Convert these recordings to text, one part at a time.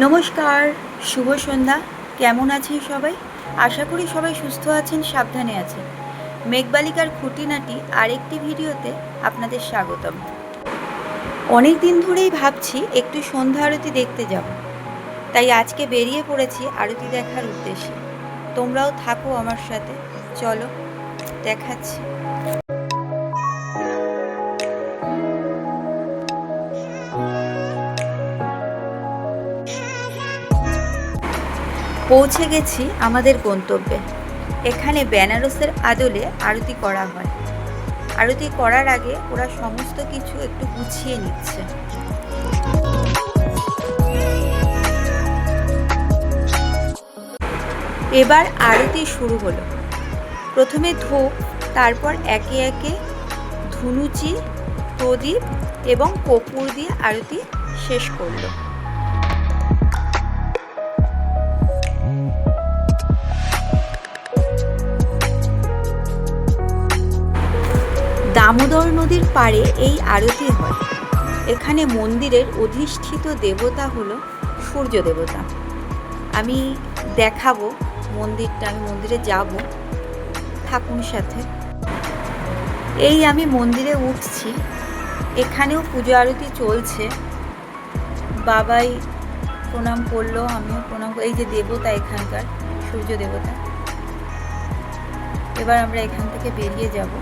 নমস্কার, শুভ সন্ধ্যা। কেমন আছেন সবাই? আশা করি সবাই সুস্থ আছেন, সাবধানে আছেন। মেঘবালিকার খুঁটিনাটি আরেকটি ভিডিওতে আপনাদের স্বাগতম। অনেক দিন ধরেই ভাবছি একটু সন্ধ্যা আরতি দেখতে যাব। তাই আজকে বেরিয়ে পড়েছি আরতি দেখার উদ্দেশ্যে। তোমরাও থাকো আমার সাথে। চলো, দেখাচ্ছি। পৌঁছে গেছি আমাদের গন্তব্যে। এখানে বেনারসের আদলে আরতি করা হয়। আরতি করার আগে ওরা সমস্ত কিছু একটু গুছিয়ে নিচ্ছে। এবার আরতি শুরু হলো। প্রথমে ধূপ, তারপর একে একে ধুনুচি, প্রদীপ এবং কপুর দিয়ে আরতি শেষ করল। দামোদর নদীর পাড়ে এই আরতি হয়। এখানে মন্দিরের অধিষ্ঠিত দেবতা হলো সূর্য দেবতা। আমি দেখাবো মন্দিরটা, আমি মন্দিরে যাব ঠাকুর সাথে। এই আমি মন্দিরে উঠছি। এখানেও পুজো আরতি চলছে। বাবাই প্রণাম করল, আমিও প্রণাম এই যে দেবতা এখানকার, সূর্য দেবতা। এবার আমরা এখান থেকে বেরিয়ে যাব।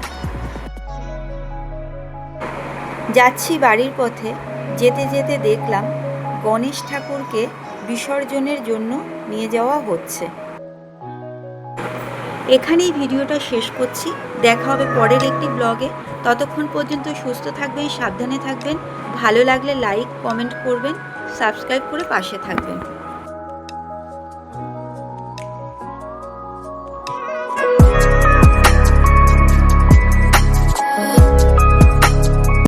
যাচ্ছি বাড়ির পথে। যেতে যেতে দেখলাম গণেশ ঠাকুরকে বিসর্জনের জন্য নিয়ে যাওয়া হচ্ছে। এখানেই ভিডিওটা শেষ করছি। দেখা হবে পরের একটি ব্লগে। ততক্ষণ পর্যন্ত সুস্থ থাকবেন, সাবধানে থাকবেন। ভালো লাগলে লাইক কমেন্ট করবেন সাবস্ক্রাইব করে পাশে থাকবেন।